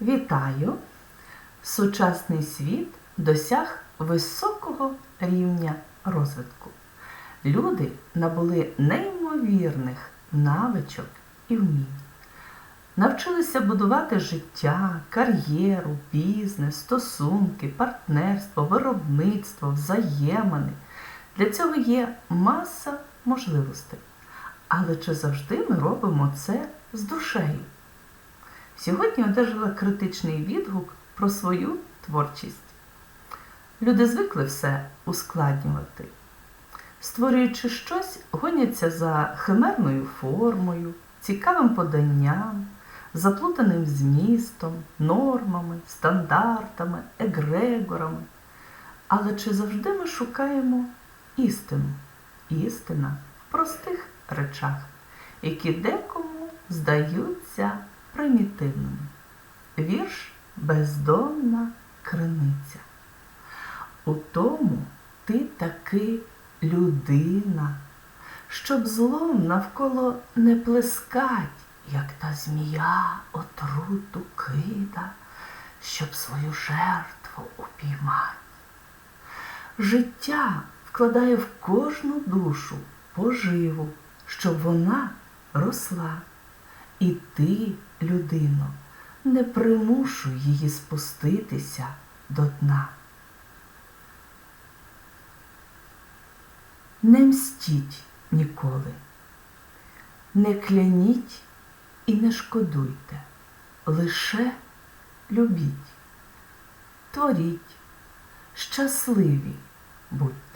Вітаю! Сучасний світ досяг високого рівня розвитку. Люди набули неймовірних навичок і вмінь. Навчилися будувати життя, кар'єру, бізнес, стосунки, партнерство, виробництво, взаємини. Для цього є маса можливостей. Але чи завжди ми робимо це з душею? Сьогодні одержала критичний відгук про свою творчість. Люди звикли все ускладнювати. Створюючи щось, гоняться за химерною формою, цікавим поданням, заплутаним змістом, нормами, стандартами, егрегорами. Але чи завжди ми шукаємо істину? Істина в простих речах, які декому здаються примітивними. Вірш бездонна криниця. У тому ти таки людина, щоб злом навколо не плескать, як та змія отруту кида, щоб свою жертву упіймать. Життя вкладає в кожну душу поживу, щоб вона росла. І ти, людино, не примушуй її спуститися до дна. Не мстіть ніколи, не кляніть і не шкодуйте, лише любіть, творіть, щасливі будьте.